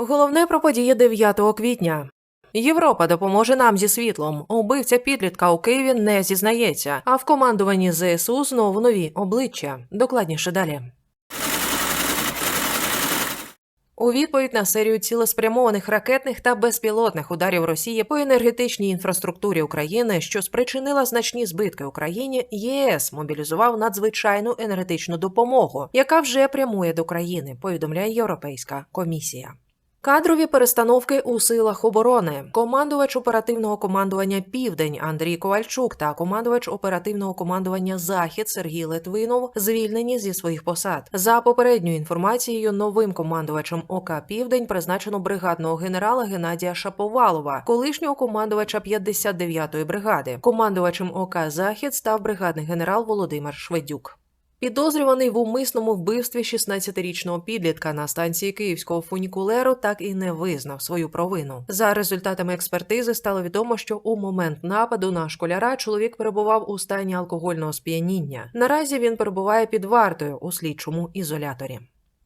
Головне про події 9 квітня. Європа допоможе нам зі світлом. Убивця підлітка у Києві не зізнається. А в командуванні ЗСУ знову нові обличчя. Докладніше далі. У відповідь на серію цілеспрямованих ракетних та безпілотних ударів Росії по енергетичній інфраструктурі України, що спричинила значні збитки Україні, ЄС мобілізував надзвичайну енергетичну допомогу, яка вже прямує до країни. Повідомляє Європейська комісія. Кадрові перестановки у силах оборони. Командувач оперативного командування Південь Андрій Ковальчук та командувач оперативного командування Захід Сергій Литвинов звільнені зі своїх посад. За попередньою інформацією, новим командувачем ОК Південь призначено бригадного генерала Геннадія Шаповалова, колишнього командувача 59-ї бригади. Командувачем ОК Захід став бригадний генерал Володимир Шведюк. Підозрюваний в умисному вбивстві 16-річного підлітка на станції київського фунікулеру так і не визнав свою провину. За результатами експертизи стало відомо, що у момент нападу на школяра чоловік перебував у стані алкогольного сп'яніння. Наразі він перебуває під вартою у слідчому ізоляторі.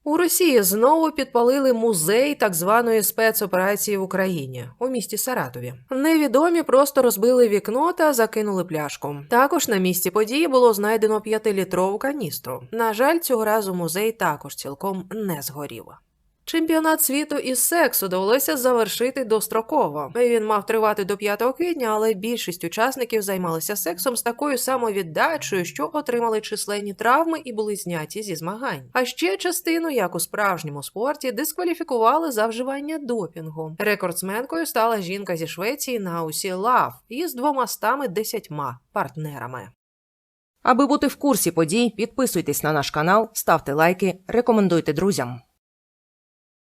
У Росії знову підпалили музей так званої спецоперації в Україні у місті Саратові. Невідомі просто розбили вікно та закинули пляшку. Також на місці події було знайдено п'ятилітрову каністру. На жаль, цього разу музей також цілком не згорів. Чемпіонат світу із сексу довелося завершити достроково. Він мав тривати до 5 квітня, але більшість учасників займалися сексом з такою самовіддачею, що отримали численні травми і були зняті зі змагань. А ще частину, як у справжньому спорті, дискваліфікували за вживання допінгу. Рекордсменкою стала жінка зі Швеції Наусі Лав із двомастами десятьма партнерами. Аби бути в курсі подій, підписуйтесь на наш канал, ставте лайки, рекомендуйте друзям.